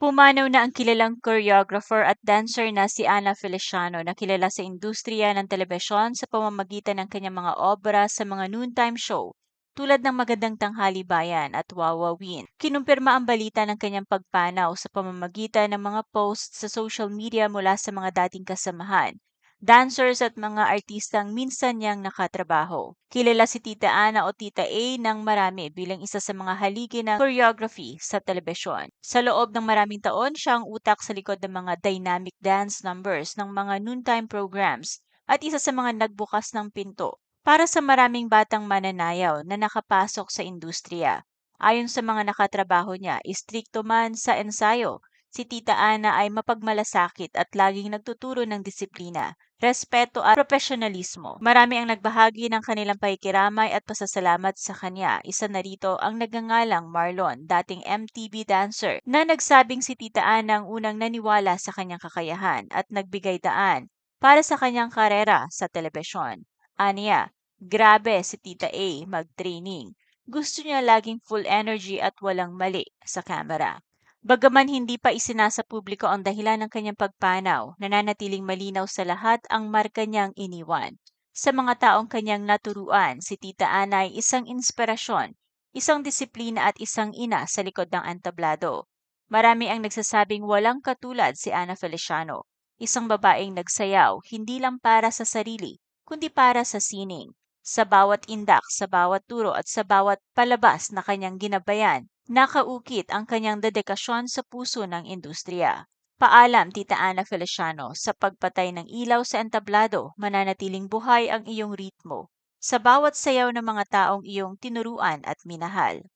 Pumanaw na ang kilalang choreographer at dancer na si Ana Feliciano na kilala sa industriya ng telebisyon sa pamamagitan ng kanyang mga obra sa mga noontime show tulad ng Magandang Tanghali Bayan at Wawawin. Kinumpirma ang balita ng kanyang pagpanaw sa pamamagitan ng mga posts sa social media mula sa mga dating kasamahan dancers at mga artistang minsan niyang nakatrabaho. Kilala si Tita Ana o Tita A ng marami bilang isa sa mga haligi ng choreography sa telebisyon. Sa loob ng maraming taon, siya ang utak sa likod ng mga dynamic dance numbers ng mga noontime programs at isa sa mga nagbukas ng pinto para sa maraming batang mananayaw na nakapasok sa industriya. Ayon sa mga nakatrabaho niya, istrikto man sa ensayo, si Tita Ana ay mapagmalasakit at laging nagtuturo ng disiplina respeto at profesionalismo. Marami ang nagbahagi ng kanilang pakikiramay at pasasalamat sa kanya. Isa na rito ang nagangalang Marlon, dating MTV dancer, na nagsabing si Tita Ana ang unang naniwala sa kanyang kakayahan at nagbigay daan para sa kanyang karera sa telebisyon. Aniya, grabe si Tita A mag-training. Gusto niya laging full energy at walang mali sa camera. Bagaman hindi pa isinasa publiko ang dahilan ng kanyang pagpanaw, nananatiling malinaw sa lahat ang marka niyang iniwan. Sa mga taong kanyang naturuan, si Tita Ana ay isang inspirasyon, isang disiplina at isang ina sa likod ng antablado. Marami ang nagsasabing walang katulad si Ana Feliciano, isang babaeng nagsayaw hindi lang para sa sarili, kundi para sa sining. Sa bawat indak, sa bawat turo at sa bawat palabas na kanyang ginabayan, Nakaukit ang kanyang dedikasyon sa puso ng industriya. Paalam, Tita Ana Feliciano, sa pagpatay ng ilaw sa entablado, mananatiling buhay ang iyong ritmo sa bawat sayaw ng mga taong iyong tinuruan at minahal.